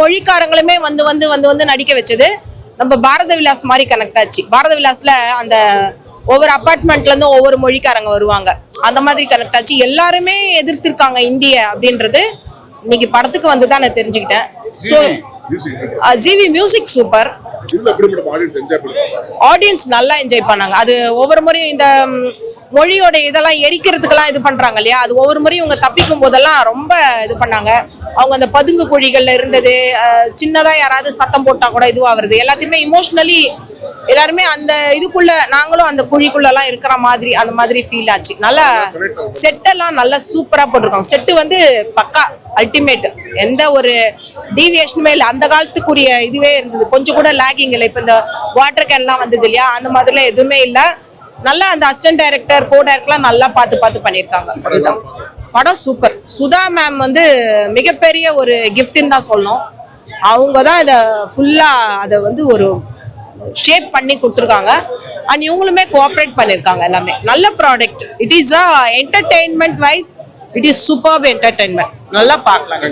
மொழிக்காரங்களுமே வந்து வந்து வந்து வந்து நடிக்க வச்சது. நம்ம பாரத விலாஸ் மாதிரி கனெக்ட் ஆச்சு. பாரத விலாஸ்ல அந்த ஒவ்வொரு அப்பார்ட்மெண்ட்ல இருந்தும் ஒவ்வொரு மொழிக்காரங்க வருவாங்க. அந்த மாதிரி கனெக்ட் ஆச்சு. எல்லாருமே எதிர்த்திருக்காங்க இந்திய அப்படின்றது. இன்னைக்கு படத்துக்கு வந்து தான் நான் தெரிஞ்சுக்கிட்டேன். So GV music super audience நல்லா என்ஜாய் பண்ணாங்க. அது ஒவ்வொரு முறையும் இந்த மொழியோட இதெல்லாம் எரிக்கிறதுக்கெல்லாம் இது பண்றாங்க இல்லையா? அது ஒவ்வொரு முறையும் இவங்க தப்பிக்கும் போதெல்லாம் ரொம்ப இது பண்ணாங்க. அவங்க அந்த பதுங்கு குழிகள்ல இருந்தது அஹ், சின்னதா யாராவது சத்தம் போட்டா கூட இதுவாகிறது. எல்லாத்தையுமே இமோஷ்னலி எல்லாருமே அந்த இதுக்குள்ள நாங்களும் அந்த குழிக்குள்ளலாம் இருக்கிற மாதிரி அந்த மாதிரி ஃபீல் ஆச்சு. நல்லா செட்டெல்லாம் நல்லா சூப்பரா போட்டிருக்காங்க. செட்டு வந்து பக்கா அல்டிமேட் எந்த ஒரு டீவியேஷனுமே இல்லை. அந்த காலத்துக்குரிய இதுவே இருந்தது. கொஞ்சம் கூட லேகிங் இல்லை. இப்போ இந்த வாட்டர் கேன்லாம் வந்தது இல்லையா? அந்த மாதிரிலாம் எதுவுமே இல்லை. நல்லா அந்த அசிஸ்டன்ட் டைரக்டர் கோ டைரக்டர்லாம் நல்லா பார்த்து பார்த்து பண்ணியிருக்காங்க. அதுதான் படம் சூப்பர். சுதா மேம் வந்து மிகப்பெரிய ஒரு கிஃப்ட்னு தான் சொல்லணும். அவங்க தான் இதை ஃபுல்லாக அதை வந்து ஒரு ஷேப் பண்ணி கொடுத்துருக்காங்க. அண்ட் இவங்களுமே கோஆப்ரேட் பண்ணியிருக்காங்க எல்லாமே. நல்ல product it is a entertainment wise it is super entertainment நல்லா பார்க்கலாம்